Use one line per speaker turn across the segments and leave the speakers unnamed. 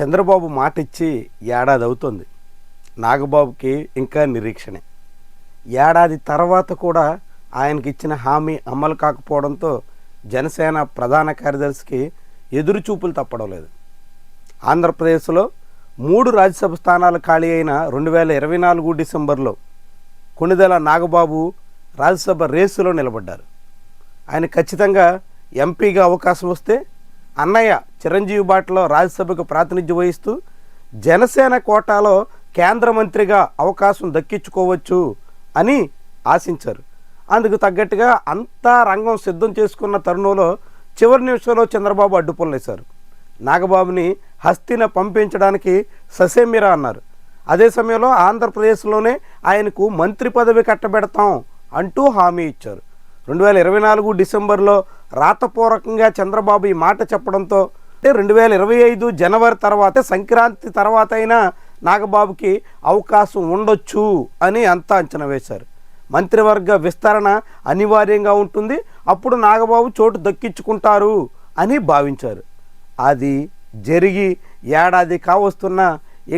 చంద్రబాబు మాట ఇచ్చి ఏడాది అవుతుంది నాగబాబుకి ఇంకా నిరీక్షణే. ఏడాది తర్వాత కూడా ఆయనకి ఇచ్చిన హామీ అమలు కాకపోవడంతో జనసేన ప్రధాన కార్యదర్శికి ఎదురు చూపులు తప్పడం లేదు. ఆంధ్రప్రదేశ్లో మూడు రాజ్యసభ స్థానాలు ఖాళీ అయిన రెండు వేల ఇరవై నాలుగు డిసెంబర్లో కొణిదెల నాగబాబు రాజ్యసభ రేసులో నిలబడ్డారు. ఆయన ఖచ్చితంగా ఎంపీగా అవకాశం వస్తే అన్నయ్య చిరంజీవి బాటలో రాజ్యసభకు ప్రాతినిధ్యం వహిస్తూ జనసేన కోటాలో కేంద్ర మంత్రిగా అవకాశం దక్కించుకోవచ్చు అని ఆశించారు. అందుకు తగ్గట్టుగా అంతా రంగం సిద్ధం చేసుకున్న తరుణంలో చివరి నిమిషంలో చంద్రబాబు అడ్డుపొలేశారు నాగబాబుని హస్తిన పంపించడానికి ససేమిరా అన్నారు. అదే సమయంలో ఆంధ్రప్రదేశ్లోనే ఆయనకు మంత్రి పదవి కట్టబెడతాం అంటూ హామీ ఇచ్చారు. రెండు వేల ఇరవై నాలుగు డిసెంబర్లో రాతపూర్వకంగా చంద్రబాబు ఈ మాట చెప్పడంతో అంటే రెండు వేల ఇరవై ఐదు జనవరి తర్వాత సంక్రాంతి తర్వాత అయినా నాగబాబుకి అవకాశం ఉండొచ్చు అని అంతా అంచనా వేశారు. మంత్రివర్గ విస్తరణ అనివార్యంగా ఉంటుంది. అప్పుడు నాగబాబు చోటు దక్కించుకుంటారు అని భావించారు. అది జరిగి ఏడాది కావస్తున్నా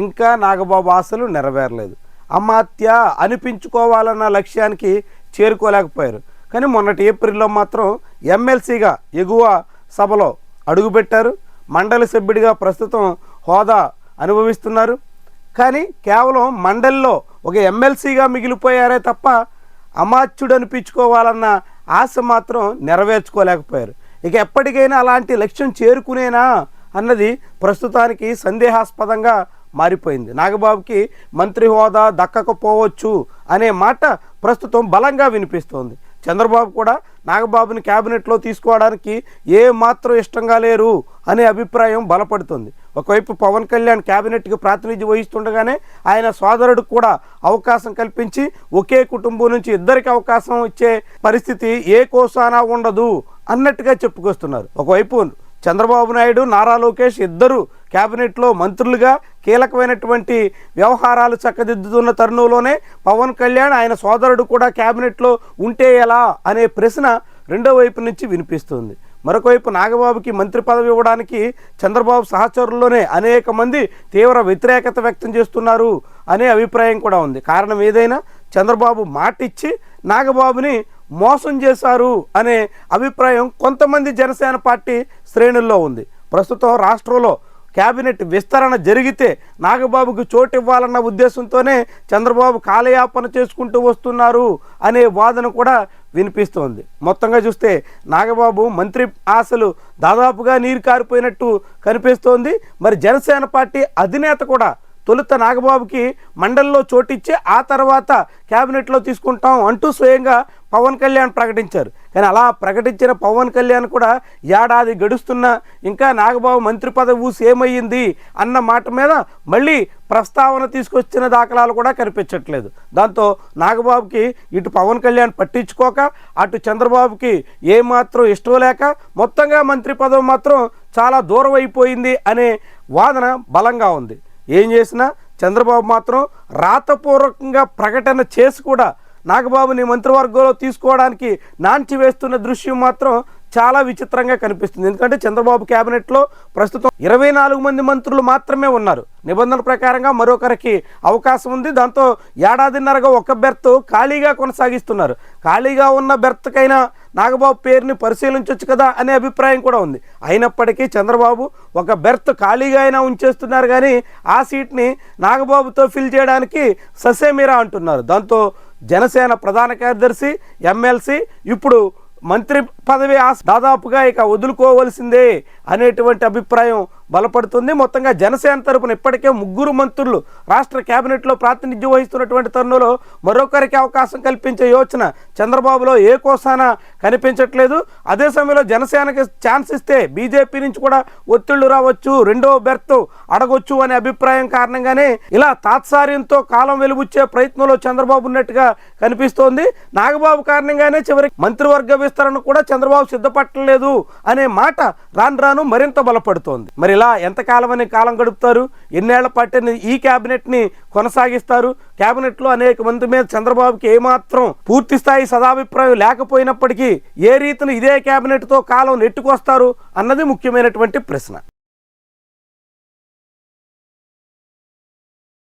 ఇంకా నాగబాబు ఆశలు నెరవేరలేదు. అమాత్య అనిపించుకోవాలన్న లక్ష్యానికి చేరుకోలేకపోయారు. కానీ మొన్నటి ఏప్రిల్లో మాత్రం ఎమ్మెల్సీగా ఎగువ సభలో అడుగుపెట్టారు. మండలి సభ్యుడిగా ప్రస్తుతం హోదా అనుభవిస్తున్నారు. కానీ కేవలం మండలిలో ఒక ఎమ్మెల్సీగా మిగిలిపోయారే తప్ప అమాత్యుడు అనిపించుకోవాలన్న ఆశ మాత్రం నెరవేర్చుకోలేకపోయారు. ఇక ఎప్పటికైనా అలాంటి లక్ష్యం చేరుకునేనా అన్నది ప్రస్తుతానికి సందేహాస్పదంగా మారిపోయింది. నాగబాబుకి మంత్రి హోదా దక్కకపోవచ్చు అనే మాట ప్రస్తుతం బలంగా వినిపిస్తోంది. చంద్రబాబు కూడా నాగబాబుని క్యాబినెట్లో తీసుకోవడానికి ఏ మాత్రం ఇష్టంగా లేరు అనే అభిప్రాయం బలపడుతుంది. ఒకవైపు పవన్ కళ్యాణ్ క్యాబినెట్కి ప్రాతినిధ్యం వహిస్తుండగానే ఆయన సోదరుడికి కూడా అవకాశం కల్పించి ఒకే కుటుంబం నుంచి ఇద్దరికి అవకాశం ఇచ్చే పరిస్థితి ఏ కోసానా ఉండదు అన్నట్టుగా చెప్పుకొస్తున్నారు. ఒకవైపు చంద్రబాబు నాయుడు నారా లోకేష్ ఇద్దరు క్యాబినెట్లో మంత్రులుగా కీలకమైనటువంటి వ్యవహారాలు చక్కదిద్దుతున్న తరుణంలోనే పవన్ కళ్యాణ్ ఆయన సోదరుడు కూడా క్యాబినెట్లో ఉంటే ఎలా అనే ప్రశ్న రెండో వైపు నుంచి వినిపిస్తుంది. మరొకవైపు నాగబాబుకి మంత్రి పదవి ఇవ్వడానికి చంద్రబాబు సహచరుల్లోనే అనేక మంది తీవ్ర వ్యతిరేకత వ్యక్తం చేస్తున్నారు అనే అభిప్రాయం కూడా ఉంది. కారణం ఏదైనా చంద్రబాబు మాట ఇచ్చి నాగబాబుని మోసం చేశారు అనే అభిప్రాయం కొంతమంది జనసేన పార్టీ శ్రేణుల్లో ఉంది. ప్రస్తుతం రాష్ట్రంలో క్యాబినెట్ విస్తరణ జరిగితే నాగబాబుకు చోటు ఇవ్వాలన్న ఉద్దేశంతోనే చంద్రబాబు కాలయాపన చేసుకుంటూ వస్తున్నారు అనే వాదన కూడా వినిపిస్తోంది. మొత్తంగా చూస్తే నాగబాబు మంత్రి ఆశలు దాదాపుగా నీరు కారిపోయినట్టు కనిపిస్తోంది. మరి జనసేన పార్టీ అధినేత కూడా తొలుత నాగబాబుకి మండలిలో చోటిచ్చి ఆ తర్వాత క్యాబినెట్లో తీసుకుంటాం అంటూ స్వయంగా పవన్ కళ్యాణ్ ప్రకటించారు. కానీ అలా ప్రకటించిన పవన్ కళ్యాణ్ కూడా ఏడాది గడుస్తున్నా ఇంకా నాగబాబు మంత్రి పదవి ఊసి ఏమయ్యింది అన్న మాట మీద మళ్ళీ ప్రస్తావన తీసుకొచ్చిన దాఖలాలు కూడా కనిపించట్లేదు. దాంతో నాగబాబుకి ఇటు పవన్ కళ్యాణ్ పట్టించుకోక అటు చంద్రబాబుకి ఏమాత్రం ఇష్టం లేక మొత్తంగా మంత్రి పదవి మాత్రం చాలా దూరం అయిపోయింది అనే వాదన బలంగా ఉంది. ఏం చేసినా చంద్రబాబు మాత్రం రాతపూర్వకంగా ప్రకటన చేసి కూడా నాగబాబుని మంత్రివర్గంలో తీసుకోవడానికి నాంచి వేస్తున్న దృశ్యం మాత్రం చాలా విచిత్రంగా కనిపిస్తుంది. ఎందుకంటే చంద్రబాబు క్యాబినెట్లో ప్రస్తుతం ఇరవై నాలుగు మంది మంత్రులు మాత్రమే ఉన్నారు. నిబంధనల ప్రకారంగా మరొకరికి అవకాశం ఉంది. దాంతో ఏడాదిన్నరగా ఒక బెర్త్ ఖాళీగా కొనసాగిస్తున్నారు. ఖాళీగా ఉన్న బెర్త్కైనా నాగబాబు పేరుని పరిశీలించవచ్చు కదా అనే అభిప్రాయం కూడా ఉంది. అయినప్పటికీ చంద్రబాబు ఒక బెర్త్ ఖాళీగా అయినా ఉంచేస్తున్నారు కానీ ఆ సీట్ని నాగబాబుతో ఫిల్ చేయడానికి ససేమిరా అంటున్నారు. దాంతో జనసేన ప్రధాన కార్యదర్శి ఎమ్మెల్సీ ఇప్పుడు మంత్రి పదవి ఆశ దాదాపుగా ఇక వదులుకోవలసిందే అనేటువంటి అభిప్రాయం బలపడుతుంది. మొత్తంగా జనసేన తరపున ఇప్పటికే ముగ్గురు మంత్రులు రాష్ట్ర కేబినెట్లో ప్రాతినిధ్యం వహిస్తున్నటువంటి తరుణంలో మరొకరికి అవకాశం కల్పించే యోచన చంద్రబాబులో ఏ కోసాన కనిపించట్లేదు. అదే సమయంలో జనసేనకి ఛాన్స్ ఇస్తే బీజేపీ నుంచి కూడా ఒత్తిళ్ళు రావచ్చు రెండో బెర్త్ అడగొచ్చు అనే అభిప్రాయం కారణంగానే ఇలా తాత్సార్యంతో కాలం వెలుగుచ్చే ప్రయత్నంలో చంద్రబాబు ఉన్నట్టుగా కనిపిస్తోంది. నాగబాబు కారణంగానే చివరికి మంత్రివర్గ విస్తరణ కూడా చంద్రబాబు సిద్ధపట్టలేదు అనే మాట రాను రాను మరింత బలపడుతోంది. మరి ఇలా ఎంతకాలం అనే కాలం గడుపుతారు? ఎన్నేళ్ళ పాటు ఈ క్యాబినెట్ని కొనసాగిస్తారు? క్యాబినెట్లో అనేక మంది మీద చంద్రబాబుకి ఏమాత్రం పూర్తి స్థాయి సదాభిప్రాయం లేకపోయినప్పటికీ ఏ రీతిని ఇదే క్యాబినెట్తో కాలం నెట్టుకొస్తారు అన్నది ముఖ్యమైనటువంటి ప్రశ్న.